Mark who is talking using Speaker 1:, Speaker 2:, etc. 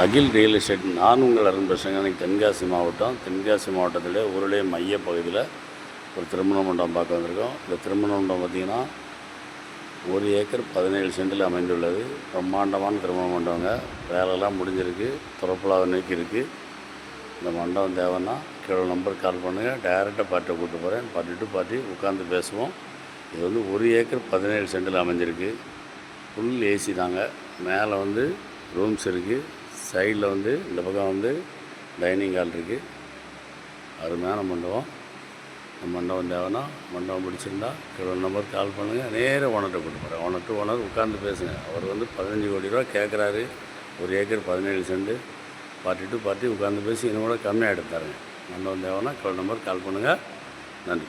Speaker 1: அகில் real estate நான் உங்கள் அருண் பிரசங்க தென்காசி மாவட்டம் தென்காசி மாவட்டத்தில் ஊருடைய மைய பகுதியில் ஒரு திருமண மண்டபம் பார்க்க வந்திருக்கோம். இந்த திருமண மண்டபம் பார்த்திங்கன்னா ஒரு ஏக்கர் பதினேழு சென்டில் அமைந்துள்ளது. பிரம்மாண்டமான திருமண மண்டபங்க. வேலைலாம் முடிஞ்சிருக்கு. துறப்பலாத நோக்கி இருக்குது இந்த மண்டபம் தேவைன்னா கீழே நம்பர் கால் பண்ணுங்கள் டைரெக்டாக பாட்டை கூப்பிட்டு போகிறேன் பாட்டு டு உட்காந்து பேசுவோம். இது வந்து ஒரு ஏக்கர் பதினேழு சென்டில் அமைஞ்சிருக்கு. ஃபுல் ஏசி தாங்க. மேலே வந்து ரூம்ஸ் இருக்குது சைடில் வந்து இந்த பக்கம் வந்து டைனிங் ஹால் இருக்குது அருமையான மண்டபம். இந்த மண்டபம் தேவைன்னா மண்டபம் பிடிச்சிருந்தா இவ்வளோ நம்பர் கால் பண்ணுங்கள் நேராக ஓனர்கிட்ட கூட்டு போகிறேன் ஓனர் டு ஓனர் உட்காந்து பேசுங்க. அவர் வந்து பதினஞ்சு கோடி ரூபா கேட்குறாரு ஒரு ஏக்கர் பதினேழு செண்டு பார்ட்டி டு பார்ட்டி உட்காந்து பேசி இன்னும் கூட கம்மியாக எடுத்து தரேங்க மண்டபம் தேவைன்னா இவ்வளோ நம்பர் கால் பண்ணுங்கள் நன்றி.